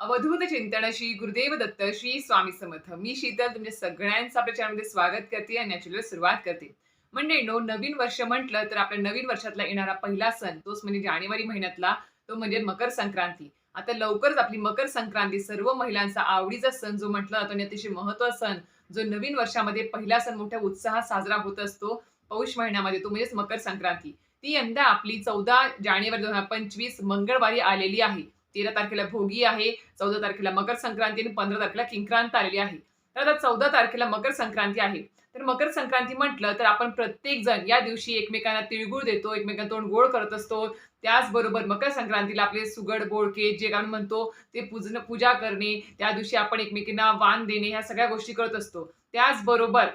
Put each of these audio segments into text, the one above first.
अवधूत चिंतन श्री गुरुदेव दत्त श्री स्वामी समर्थ. मी शीतल तुमच्या सगळ्यांचं आपल्या चॅनलमध्ये स्वागत करते आणि याची सुरुवात करते. म्हणजे नो नवीन वर्ष म्हटलं तर आपल्या नवीन वर्षातला येणारा पहिला सण तोच म्हणजे जानेवारी महिन्यातला तो म्हणजे मकर संक्रांती. आता लवकरच आपली मकर संक्रांती सर्व महिलांचा आवडीचा सण जो म्हटला जातो आणि अतिशय महत्त्वाचा सण जो नवीन वर्षामध्ये पहिला सण मोठ्या उत्साहात साजरा होत असतो पौष महिन्यामध्ये तो म्हणजेच मकर संक्रांती. ती यंदा आपली चौदा जानेवारी दोन हजार पंचवीस मंगळवारी आलेली आहे. तेरा तारखेला भोगी आहे चौदा तारखेला मकर संक्रांती आणि पंधरा तारखेला किंक्रांत आलेली आहे. तर आता चौदा तारखेला मकर संक्रांती आहे. तर मकर संक्रांती म्हटलं तर आपण प्रत्येक जण या दिवशी एकमेकांना तिळगुळ देतो एकमेकांना तोंड गोड करत असतो. त्याचबरोबर मकर संक्रांतीला आपले सुगड बोळके जे आपण म्हणतो ते पूजन पूजा करणे त्या दिवशी आपण एकमेकींना वाण देणे ह्या सगळ्या गोष्टी करत असतो. त्याचबरोबर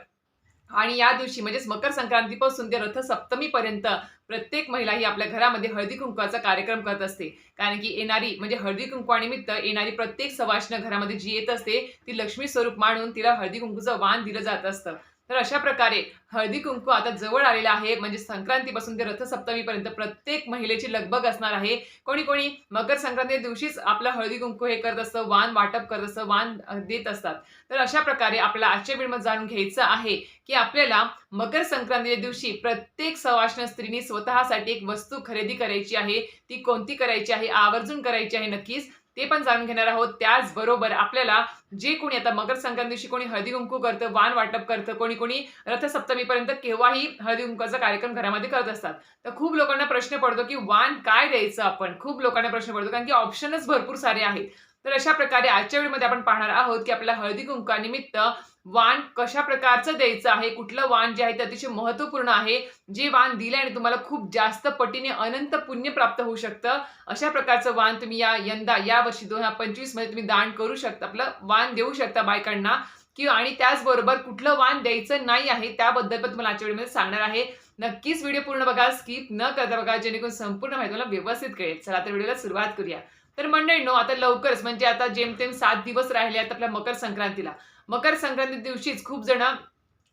आणि या दिवशी म्हणजेच मकर संक्रांतीपासून ते रथसप्तमीपर्यंत प्रत्येक महिला ही आपल्या घरामध्ये हळदी कुंकवाचा कार्यक्रम करत असते. कारण की येणारी म्हणजे हळदी कुंकवानिमित्त येणारी प्रत्येक सवाष्ण घरामध्ये जी येत असते ती लक्ष्मी स्वरूप मानून तिला हळदी कुंकूचं वाण दिलं जात असतं. तर अशा प्रकारे हळदी कुंकू आता जवळ आलेला आहे. म्हणजे संक्रांतीपासून ते रथसप्तमीपर्यंत प्रत्येक महिलेची लगबग असणार आहे. कोणी कोणी मकर संक्रांती दिवशीच आपलं हळदी कुंकू हे करत असतं वाण वाटप करत असतं वाण देत असतात. तर अशा प्रकारे आपल्याला आजच्या वेळमध्ये जाणून घ्यायचं आहे की आपल्याला मकर संक्रांतीच्या दिवशी प्रत्येक सवाष्ण स्त्रीने स्वतःसाठी एक वस्तू खरेदी करायची आहे. ती कोणती करायची आहे? आवर्जून करायची आहे नक्कीच. ते पण जाणून घेणार आहोत. त्याचबरोबर आपल्याला जे कोणी आता मकर संक्रांतीशी दिवशी कोणी हळदी कुंकू करतं वाण वाटप करतं कोणी कोणी रथसप्तमीपर्यंत केव्हाही हळदी कुंकूचा कार्यक्रम घरामध्ये करत असतात. तर खूप लोकांना प्रश्न पडतो की वाण काय द्यायचं आपण? खूप लोकांना प्रश्न पडतो कारण की ऑप्शनच भरपूर सारे आहेत. तर अशा प्रकारे आजच्या वेळेमध्ये आपण पाहणार आहोत की आपल्याला हळदी कुंकानिमित्त वाण कशा प्रकारचं द्यायचं आहे? कुठलं वाण जे आहे ते अतिशय महत्त्वपूर्ण आहे? जे वाण दिल्याने तुम्हाला खूप जास्त पटीने अनंत पुण्य प्राप्त होऊ शकतं अशा प्रकारचं वाण तुम्ही या यंदा या वर्षी दोन हजार पंचवीसमध्ये तुम्ही दान करू शकता. आपलं वाण देऊ शकता बायकांना. किंवा आणि त्याचबरोबर कुठलं वाण द्यायचं नाही आहे त्याबद्दल पण तुम्हाला आजच्या व्हिडिओमध्ये सांगणार आहे. नक्कीच व्हिडिओ पूर्ण बघा स्किप न करता बघा जेणेकरून संपूर्ण माहिती तुम्हाला व्यवस्थित कळेल. चला तर व्हिडिओला सुरुवात करूया. तर मंडळींनो आता लवकरच म्हणजे आता जेमतेम सात दिवस राहिले आहेत आपल्या मकर संक्रांतीला. मकर संक्रांती दिवशीच खूप जण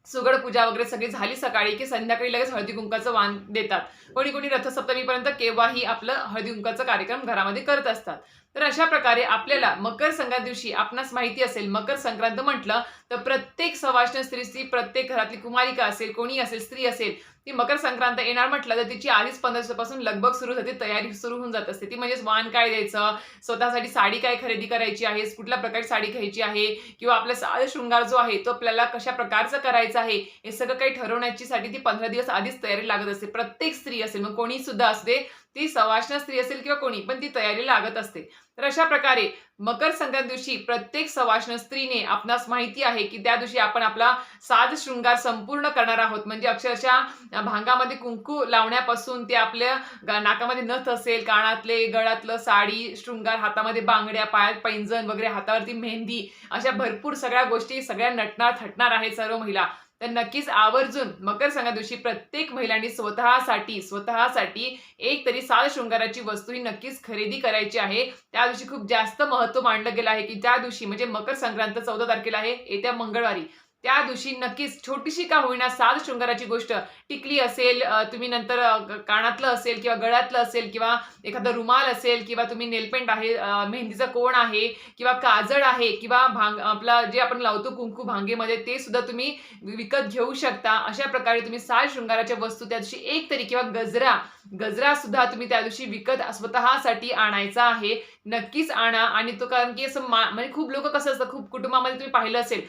सुगड पूजा वगैरे सगळी झाली सकाळी की संध्याकाळी लगेच हळदी कुंकाचं वाण देतात. कोणी कोणी रथसप्तमीपर्यंत केव्हाही आपलं हळदी कुंकाचा कार्यक्रम घरामध्ये करत असतात. तर अशा प्रकारे आपल्याला मकर संक्रांत दिवशी आपणास माहिती असेल मकर संक्रांत म्हटलं तर प्रत्येक सवाष्ण स्त्री स्त्री प्रत्येक घरातली कुमारिका असेल कोणी असेल स्त्री असेल ती मकर संक्रांत येणार म्हटलं तर तिची आधीच पंधरा दिवसापासून लगबग सुरू होते तयारी सुरू होऊन जात असते. ती म्हणजेच वाण काय द्यायचं? स्वतःसाठी साडी काय खरेदी करायची आहे? कुठल्या प्रकारची साडी घ्यायची आहे? किंवा आपला साध शृंगार जो आहे तो आपल्याला कशा प्रकारचं करायचं आहे? हे सगळं काही ठरवण्याची साठी ती पंधरा दिवस आधीच तयारी लागत असते. प्रत्येक स्त्री असेल मग कोणी सुद्धा असते ती सवाष्ण स्त्री असेल किंवा कोणी पण ती तयारी लागत असते. तर अशा प्रकारे मकर संक्रांत दिवशी प्रत्येक सवाष्ण स्त्रीने आपणास माहिती आहे की त्या दिवशी आपण आपला साज शृंगार संपूर्ण करणार आहोत. म्हणजे अक्षरशः भांगामध्ये कुंकू लावण्यापासून ते आपल्या नाकामध्ये नथ असेल कानातले गळ्यातलं साडी शृंगार हातामध्ये बांगड्या पायात पैंजण वगैरे हातावरती मेहंदी अशा भरपूर सगळ्या गोष्टी सगळ्या नटणार थटणार आहेत सर्व महिला. तर नक्कीच आवर्जून मकर संक्रांत दिवशी प्रत्येक महिलांनी स्वतःसाठी स्वतःसाठी एक तरी साल शृंगाराची वस्तू ही नक्कीच खरेदी करायची आहे. त्या दिवशी खूप जास्त महत्त्व मांडलं गेलं आहे की त्या दिवशी म्हणजे मकर संक्रांत चौदा तारखेला आहे येत्या मंगळवारी. त्या दिवशी नक्कीच छोटीशी का होईना साध शृंगाराची गोष्ट टिकली असेल तुम्ही नंतर कानातलं असेल किंवा गळ्यातलं असेल किंवा एखादा रुमाल असेल किंवा तुम्ही नेलपेंट आहे मेहंदीचं मेहंदीचा कोण आहे किंवा काजळ आहे किंवा भांग आपला जे आपण लावतो कुंकू भांगेमध्ये ते सुद्धा तुम्ही विकत घेऊ शकता. अशा प्रकारे तुम्ही साज शृंगाराच्या वस्तू त्या दिवशी एक तरी किंवा गजरा गजरा सुद्धा तुम्ही त्या दिवशी विकत स्वतःसाठी आणायचा आहे. नक्कीच आणा. आणि तो कारण की असं मा- म्हणजे खूप लोक कसं असतं खूप कुटुंबामध्ये तुम्ही पाहिलं असेल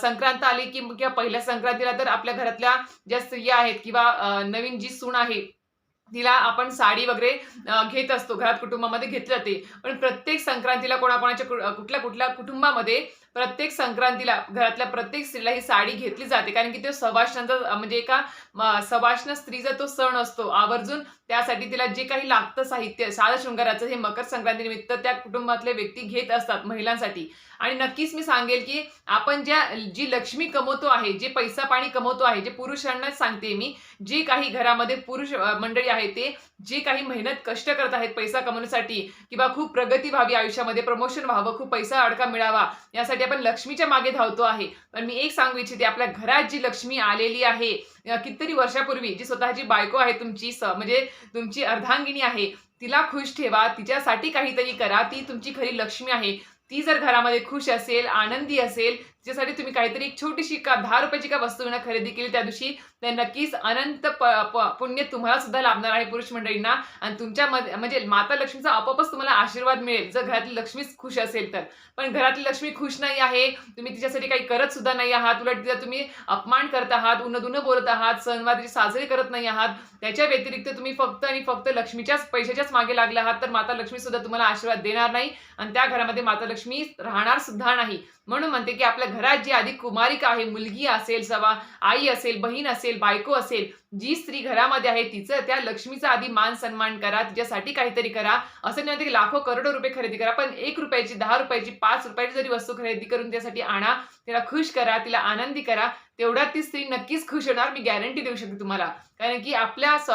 संक्रांत आली की किंवा पहिल्या संक्रांतीला तर आपल्या घरातल्या ज्या स्त्रिया आहेत किंवा नवीन जी सून आहे तिला आपण साडी वगैरे घेत असतो. घरात कुटुंबामध्ये घेतली जाते. पण प्रत्येक संक्रांतीला कोणाकोणाच्या कुठल्या कुठल्या कुटुंबामध्ये प्रत्येक संक्रांतीला घरातल्या प्रत्येक स्त्रीला ही साडी घेतली जाते. कारण की तो सवाष्णांचा म्हणजे एका म, सवाष्ण स्त्रीचा तो सण असतो. आवर्जून त्यासाठी तिला जे काही लागतं साहित्य साध शृंगाराचं हे मकर संक्रांतीनिमित्त त्या कुटुंबातले व्यक्ती घेत असतात महिलांसाठी. आणि नक्कीच मी सांगेल की आपण ज्या जी लक्ष्मी कमवतो आहे जे पैसा पाणी कमवतो आहे जे पुरुषांनाच सांगते मी जे काही घरामध्ये पुरुष मंडळी आहे ते जे काही मेहनत कष्ट करत आहेत पैसा कमवण्यासाठी किंवा खूप प्रगती व्हावी आयुष्यामध्ये प्रमोशन व्हावं खूप पैसा अडका मिळावा यासाठी आपण लक्ष्मीच्या मागे धावतो आहे. पण मी एक सांगू इच्छिते आपल्या घरात जी लक्ष्मी आलेली आहे कितीतरी वर्षापूर्वी जी स्वतःची बायको आहे तुमची स म्हणजे तुमची अर्धांगिनी आहे तिला खुश ठेवा तिच्यासाठी काहीतरी करा ती तुमची खरी लक्ष्मी आहे. ती जर घरामध्ये खुश असेल आनंदी असेल ज्यासाठी तुम्ही काहीतरी एक छोटीशी का दहा रुपयाची का वस्तू विना खरेदी केली त्या दिवशी तर नक्कीच अनंत प, प- पुण्य तुम्हाला सुद्धा लाभणार आहे पुरुष मंडळींना आणि तुमच्या म्हणजे माता लक्ष्मीचा आपोआपच तुम्हाला आशीर्वाद मिळेल. जर घरातली लक्ष्मीच खुश असेल तर. पण घरातली लक्ष्मी खुश नाही आहे तुम्ही तिच्यासाठी काही करत सुद्धा नाही आहात उलट तिचा तुम्ही अपमान करत आहात उन्नदुन्न बोलत आहात सणवार तिची साजरी करत नाही आहात त्याच्या व्यतिरिक्त तुम्ही फक्त आणि फक्त लक्ष्मीच्याच पैशाच्याच मागे लागला आहात तर माता लक्ष्मी सुद्धा तुम्हाला आशीर्वाद देणार नाही आणि त्या घरामध्ये माता लक्ष्मी राहणार सुद्धा नाही. म्हणून म्हणते की आपल्या घरात जी आधी कुमारिका आहे मुलगी असेल सवा आई असेल बहीण असेल बायको असेल जी स्त्री घरामध्ये आहे तिचं त्या लक्ष्मीचा आधी मान सन्मान करा तिच्यासाठी काहीतरी करा असं नाही की लाखो करोडो रुपये खरेदी करा पण एक रुपयाची दहा रुपयाची पाच रुपयाची जरी वस्तू खरेदी करून त्यासाठी आणा तिला खुश करा तिला आनंदी करा तेवढ्यात ती स्त्री नक्कीच खुश होणार मी गॅरंटी देऊ शकते तुम्हाला. कारण की आपल्या स-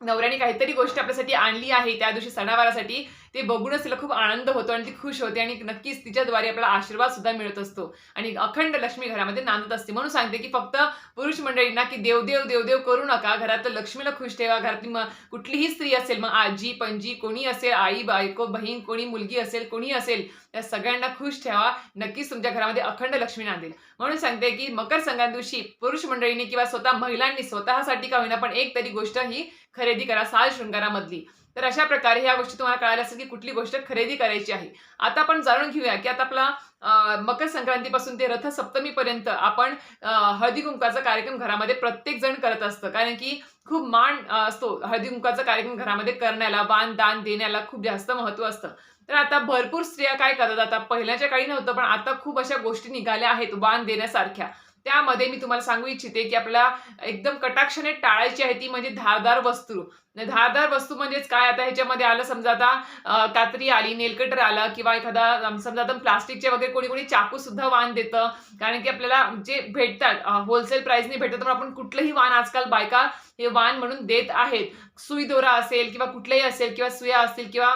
नवऱ्याने काहीतरी गोष्ट आपल्यासाठी आणली आहे त्या दिवशी सणावारासाठी ते बघूनच तिला खूप आनंद होतो आणि ती खुश होते आणि नक्कीच तिच्याद्वारे आपल्याला आशीर्वाद सुद्धा मिळत असतो. आणि अखंड लक्ष्मी घरामध्ये नांदत असते. म्हणून सांगते की फक्त पुरुष मंडळींना की देवदेव देवदेव करू नका. घरात लक्ष्मीला खुश ठेवा. घरातली मग कुठलीही स्त्री असेल मग आजी पणजी कोणी असेल आई बायको बहीण कोणी मुलगी असेल कोणी असेल त्या सगळ्यांना खुश ठेवा. नक्कीच तुमच्या घरामध्ये अखंड लक्ष्मी नांदेल. म्हणून सांगते की मकर संक्रांत दिवशी पुरुष मंडळींनी किंवा स्वतः महिलांनी स्वतःसाठी का होईना पण एक तरी गोष्ट ही खरेदी करा. साज शृंगारामधली. तर अशा प्रकारे ह्या गोष्टी तुम्हाला कळाल्या असेल की कुठली गोष्ट खरेदी करायची आहे. आता आपण जाणून घेऊया की आता आपला मकर संक्रांतीपासून ते रथ सप्तमीपर्यंत आपण हळदी कुंकाचा कार्यक्रम घरामध्ये प्रत्येक जण करत असतं. कारण की खूप मान असतो हळदी कुंकाचा कार्यक्रम घरामध्ये करण्याला वाण दान देण्याला खूप जास्त महत्त्व असतं. तर आता भरपूर स्त्रिया काय करतात? आता पहिल्याच्या काळी नव्हतं पण आता खूप अशा गोष्टी निघाल्या आहेत वाण देण्यासारख्या. त्यामध्ये मी तुम्हाला सांगू इच्छिते की आपल्याला एकदम कटाक्षाने टाळायची आहे ती म्हणजे धारदार वस्तू. धारदार वस्तू म्हणजेच काय? आता ह्याच्यामध्ये आलं समजा आता कात्री आली नेलकटर आलं किंवा एखादा समजा आता प्लास्टिकचे वगैरे कोणी कोणी चाकू सुद्धा वाण देतं. कारण की आपल्याला जे भेटतात होलसेल प्राइसने भेटतात पण आपण कुठलंही वाण आजकाल बायका हे वाण म्हणून देत आहेत. सुई दोरा असेल किंवा कुठलंही असेल किंवा सुया असतील किंवा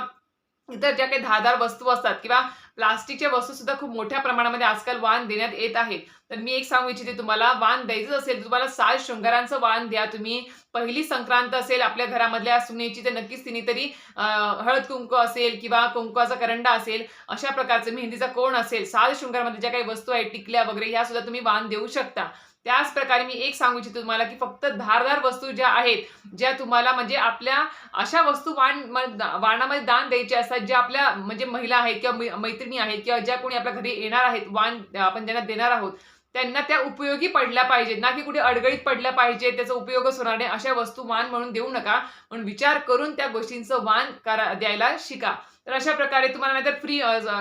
इतर ज्या काही धारदार वस्तू असतात किंवा प्लास्टिकच्या वस्तू सुद्धा खूप मोठ्या प्रमाणामध्ये आजकाल वाण देण्यात येत आहेत तर मी एक सांगू इच्छिते तुम्हाला वाण द्यायचं असेल तुम्हाला सात शृंगारांचं वाण द्या. तुम्ही पहिली संक्रांत असेल आपल्या घरामधल्या सुनेची तर नक्कीच तिने तरी हळद कुंकू असेल किंवा कुंकवाचा करंडा असेल अशा प्रकारचं मेहंदीचा कोण असेल सात शृंगारमध्ये ज्या काही वस्तू आहेत टिकल्या वगैरे ह्या सुद्धा तुम्ही वाण देऊ शकता. त्याच प्रकारे मी एक सांगू इच्छितो तुम्हाला की फक्त धारदार वस्तू ज्या आहेत ज्या तुम्हाला म्हणजे आपल्या अशा वस्तू वाण म- वाणामध्ये दान द्यायचे असतात ज्या आपल्या म्हणजे महिला आहेत किंवा मै- मैत्रिणी आहेत किंवा ज्या कोणी आपल्या घरी येणार आहेत वाण आपण ज्यांना देणार आहोत त्यांना त्या उपयोगी पडल्या पाहिजेत. ना की कुठे अडगळीत पडल्या पाहिजे त्याचा उपयोगच होणार नाही अशा वस्तू वाण म्हणून देऊ नका. पण विचार करून त्या गोष्टींचं वाण करा द्यायला शिका. तर अशा प्रकारे तुम्हाला नाहीतर फ्री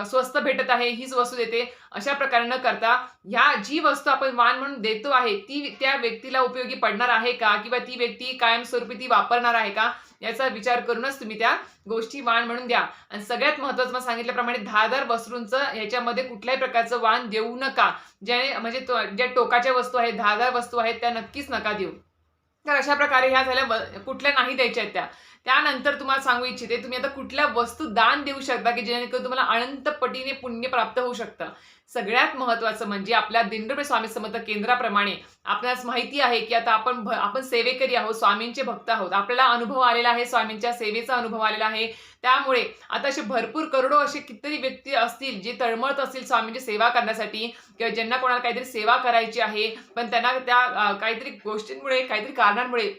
स्वस्त भेटत आहे हीच वस्तू देते. अशा प्रकारे न करता ह्या जी वस्तू आपण वाण म्हणून देतो आहे ती त्या व्यक्तीला उपयोगी पडणार आहे का? किंवा ती व्यक्ती कायमस्वरूपी ती वापरणार आहे का? याचा विचार करूनच तुम्ही त्या गोष्टी वाण म्हणून द्या. आणि सगळ्यात महत्वाचं मला सांगितल्याप्रमाणे धारदार वस्तूंचं ह्याच्यामध्ये कुठल्याही प्रकारचं वाण देऊ नका. ज्याने म्हणजे ज्या टोकाच्या वस्तू आहेत धारदार वस्तू आहेत त्या नक्कीच नका देऊ. तर अशा प्रकारे ह्या झाल्या कुठल्या नाही द्यायच्या आहेत त्या. त्यानंतर तुम्हाला सांगू इच्छिते तुम्ही आता कुठल्या वस्तू दान देऊ शकता की जेणेकरून तुम्हाला अनंत पटीने पुण्य प्राप्त होऊ शकतं. सगळ्यात महत्वाचं म्हणजे आपल्या दिंडोबे स्वामी समर्थ केंद्राप्रमाणे आपल्यास माहिती आहे की आता आपण आपण सेवेकरी आहोत स्वामींचे भक्त आहोत. आपल्याला अनुभव आलेला आहे स्वामींच्या सेवेचा अनुभव आलेला आहे. त्यामुळे आता असे भरपूर करोडो असे कितीतरी व्यक्ती असतील जे तळमळत असतील स्वामींची सेवा करण्यासाठी किंवा ज्यांना कोणाला काहीतरी सेवा करायची आहे पण त्यांना त्या काहीतरी गोष्टींमुळे काहीतरी कारणांमुळे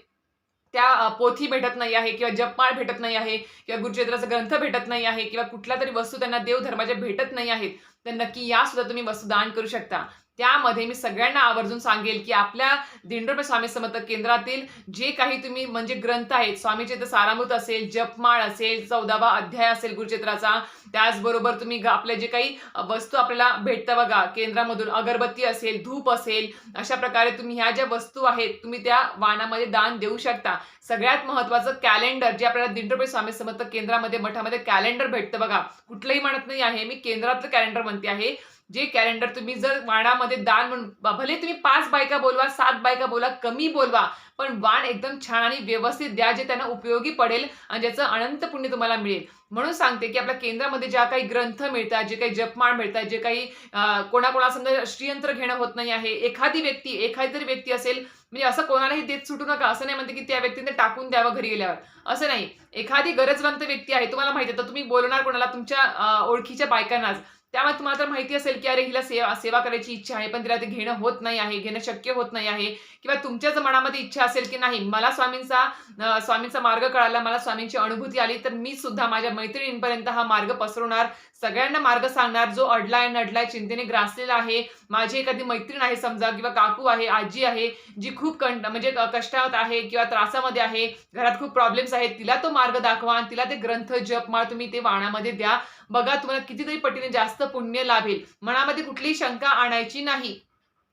त्या पोथी भेटत नाही आहे किंवा जपमाळ भेटत नाही आहे किंवा गुरुचरित्राचा ग्रंथ भेटत नाही आहे किंवा कुठल्या तरी वस्तू त्यांना देवधर्माच्या भेटत नाही आहेत. तर नक्की या सुद्धा तुम्ही वस्तू दान करू शकता. त्यामध्ये मी सगळ्यांना आवर्जून सांगेल की आपल्या दिंडोरपे स्वामी समर्थ केंद्रातील जे काही तुम्ही म्हणजे ग्रंथ आहेत स्वामीचे तर सारामृत असेल जपमाळ असेल चौदावा अध्याय असेल गुरुचित्राचा त्याचबरोबर तुम्ही आपल्या आपले जे काही वस्तू आपल्याला भेटतं बघा केंद्रामधून अगरबत्ती असेल धूप असेल अशा प्रकारे तुम्ही ह्या ज्या वस्तू आहेत तुम्ही त्या वाणामध्ये दान देऊ शकता. सगळ्यात महत्वाचं कॅलेंडर जे आपल्याला दिंडोरपे स्वामी समर्थ केंद्रामध्ये मठामध्ये कॅलेंडर भेटतं बघा. कुठलंही म्हणत नाही आहे मी केंद्रातलं कॅलेंडर म्हणते आहे जे कॅलेंडर तुम्ही जर वाणामध्ये दान म्हणून भले तुम्ही पाच बायका बोलवा सात बायका बोला कमी बोलवा पण वाण एकदम छान आणि व्यवस्थित द्या जे त्यांना उपयोगी पडेल आणि ज्याचं अनंत पुण्य तुम्हाला मिळेल. म्हणून सांगते की आपल्या केंद्रामध्ये ज्या काही ग्रंथ मिळतात जे काही जपमाळ मिळतात जे काही अं, कोणाकोणा समजा श्रीयंत्र घेणं होत नाही आहे एखादी व्यक्ती एखादी तरी व्यक्ती असेल म्हणजे असं कोणालाही देत सुटू नका. असं नाही म्हणते की त्या व्यक्तीने टाकून द्यावं घरी गेल्यावर. असं नाही. एखादी गरजवंत व्यक्ती आहे तुम्हाला माहिती आहे तर तुम्ही बोलणार कोणाला? तुमच्या ओळखीच्या बायकांनाच. त्यामुळे तुम्हाला तर माहिती असेल की अरे हिला सेवा सेवा करायची इच्छा आहे पण तिला ते घेणं होत नाही आहे घेणं शक्य होत नाही आहे. किंवा तुमच्या जर मनामध्ये इच्छा असेल की नाही मला स्वामींचा स्वामींचा मार्ग कळाला मला स्वामींची अनुभूती आली तर मी सुद्धा माझ्या मैत्रिणींपर्यंत हा मार्ग पसरवणार. सगळ्यांना मार्ग सांगणार जो अडलाय नडलाय चिंतेने ग्रासलेला आहे माझी एखादी मैत्रीण आहे समजा किंवा काकू आहे आजी आहे जी खूप कंट म्हणजे कष्टात आहे किंवा त्रासामध्ये आहे घरात खूप प्रॉब्लेम्स आहेत तिला तो मार्ग दाखवा आणि तिला ते ग्रंथ जप माळ तुम्ही ते वाणामध्ये द्या. बघा तुम्हाला कितीतरी पटीने जास्त पुण्य लाभेल. मनामध्ये कुठलीही शंका आणायची नाही.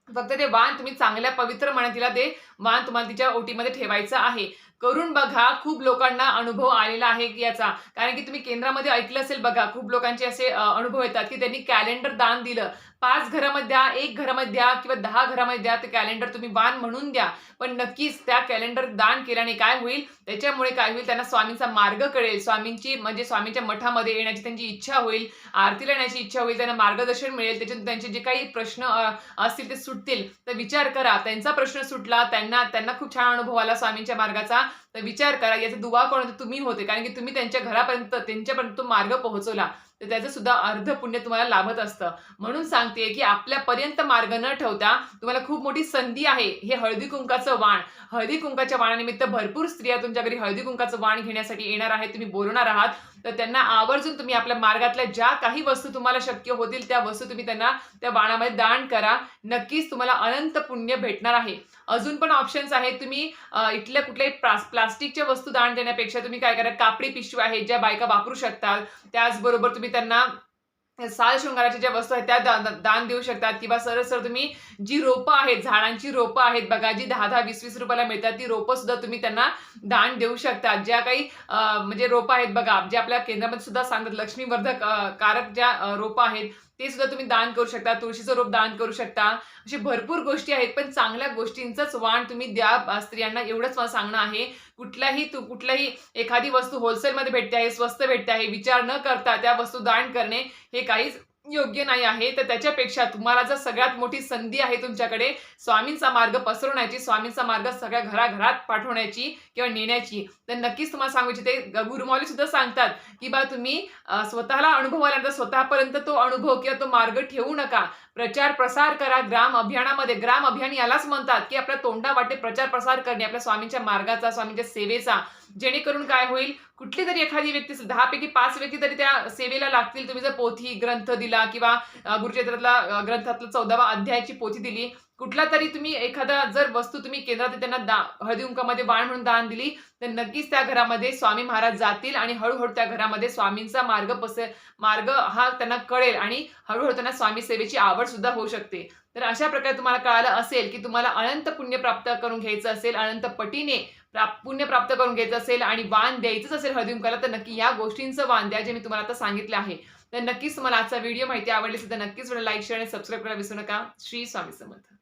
फक्त ते वाण तुम्ही चांगल्या पवित्र मनात तिला ते वाण तुम्हाला तिच्या ओटीमध्ये ठेवायचं आहे. करून बघा खूप लोकांना अनुभव आलेला आहे की याचा. कारण की तुम्ही केंद्रामध्ये ऐकलं असेल बघा खूप लोकांचे असे अनुभव येतात की त्यांनी कॅलेंडर दान दिलं. पाच घरामध्ये द्या एक घरामध्ये द्या किंवा दहा घरामध्ये द्या ते कॅलेंडर तुम्ही वाण म्हणून द्या. पण नक्कीच त्या कॅलेंडर दान केल्याने काय होईल? त्याच्यामुळे काय होईल? त्यांना स्वामींचा मार्ग कळेल. स्वामींची म्हणजे स्वामींच्या मठामध्ये येण्याची त्यांची इच्छा होईल आरतीला येण्याची इच्छा होईल त्यांना मार्गदर्शन मिळेल त्याच्यातून त्यांचे जे काही प्रश्न असतील ते सुटतील. तर विचार करा. त्यांचा प्रश्न सुटला त्यांना त्यांना खूप छान अनुभव आला स्वामींच्या मार्गाचा. तर विचार करा याचा दुवा कोण तुम्ही होते. कारण की तुम्ही त्यांच्या घरापर्यंत त्यांच्यापर्यंत तो मार्ग पोहोचवला. तर त्याचं सुद्धा अर्ध पुण्य तुम्हाला लाभत असतं. म्हणून सांगते की आपल्यापर्यंत मार्ग न ठेवता तुम्हाला खूप मोठी संधी आहे हे हळदी कुंकाचं वाण. हळदी कुंकाच्या वाणानिमित्त भरपूर स्त्रिया तुमच्या घरी हळदी कुंकाचं वाण घेण्यासाठी येणार आहेत. तुम्ही बोलवणार आहात. तर त्यांना आवर्जून तुम्ही आपल्या मार्गातल्या ज्या काही वस्तू तुम्हाला शक्य होतील त्या वस्तू तुम्ही त्यांना त्या वाणामध्ये दान करा. नक्कीच तुम्हाला अनंत पुण्य भेटणार आहे. अजून पण ऑप्शन्स आहेत. तुम्ही इथल्या कुठल्याही प्लास- प्लास्टिकच्या वस्तू दान देण्यापेक्षा तुम्ही काय करा कापडी पिशव्या आहेत ज्या बायका वापरू शकतात. त्याचबरोबर तुम्ही त्यांना साल शृंगाराच्या ज्या वस्तू आहेत त्या दान देऊ शकतात. किंवा सरळ सरळ तुम्ही जी रोपं आहेत झाडांची रोपं आहेत बघा जी दहा दहा वीस वीस रुपयाला मिळतात ती रोपं सुद्धा तुम्ही त्यांना दान देऊ शकतात. ज्या काही म्हणजे रोपं आहेत बघा जे आपल्या केंद्रामध्ये सुद्धा सांगतात लक्ष्मीवर्धक कारक ज्या रोपं आहेत ते सुद्धा तुम्ही दान करू शकता तुळशीचं रोप दान करू शकता. अशी भरपूर गोष्टी आहेत पण चांगल्या गोष्टींचंच वाण तुम्ही द्या स्त्रियांना एवढंच मला सांगणं आहे. कुठल्याही तू कुठल्याही एखादी वस्तू होलसेलमध्ये भेटते आहे स्वस्त भेटते आहे विचार न करता त्या वस्तू दान करणे हे काहीच योग्य नाही आहे तर त्याच्यापेक्षा तुम्हाला जर सगळ्यात मोठी संधी आहे तुमच्याकडे स्वामींचा मार्ग पसरवण्याची स्वामींचा मार्ग सगळ्या घराघरात पाठवण्याची किंवा नेण्याची तर नक्कीच तुम्हाला सांगू इच्छिते. गुरुमौली सुद्धा सांगतात की बा तुम्ही स्वतःला अनुभव आल्यानंतर स्वतःपर्यंत तो अनुभव किंवा तो मार्ग ठेवू नका. प्रचार प्रसार करा ग्राम अभियानामध्ये ग्राम अभियान यालाच म्हणतात की आपल्या तोंडा वाटे प्रचार प्रसार करणे आपल्या स्वामींच्या मार्गाचा स्वामींच्या सेवेचा. जेणेकरून काय होईल कुठली तरी एखादी व्यक्ती दहा पैकी पाच व्यक्ती तरी त्या सेवेला लागतील. तुम्ही जर पोथी ग्रंथ दिला किंवा गुरुक्षेत्रातला गुरुचरित्रातला ग्रंथातला चौदावा अध्यायाची पोथी दिली कुठला तरी तुम्ही एखादा जर वस्तू तुम्ही केंद्रात त्यांना दा हळदी उंकामध्ये वाण म्हणून दान दिली तर नक्कीच त्या घरामध्ये स्वामी महाराज जातील आणि हळूहळू त्या घरामध्ये स्वामींचा मार्ग पस मार्ग हा त्यांना कळेल आणि हळूहळू त्यांना स्वामी सेवेची आवड सुद्धा होऊ शकते. तर अशा प्रकारे तुम्हाला कळालं असेल की तुम्हाला अनंत पुण्य प्राप्त करून घ्यायचं असेल अनंत पटीने प्राप- पुण्य प्राप्त करून घ्यायचं असेल आणि वाण द्यायचंच असेल हळदी तर नक्की या गोष्टींचं वाण द्या जे मी तुम्हाला आता सांगितलं आहे. तर नक्कीच तुम्हाला आजचा व्हिडिओ माहिती आवडली असेल तर नक्कीच लाईक शेअर आणि सबस्क्राईब करायला विसरू नका. श्री स्वामी समर्थ.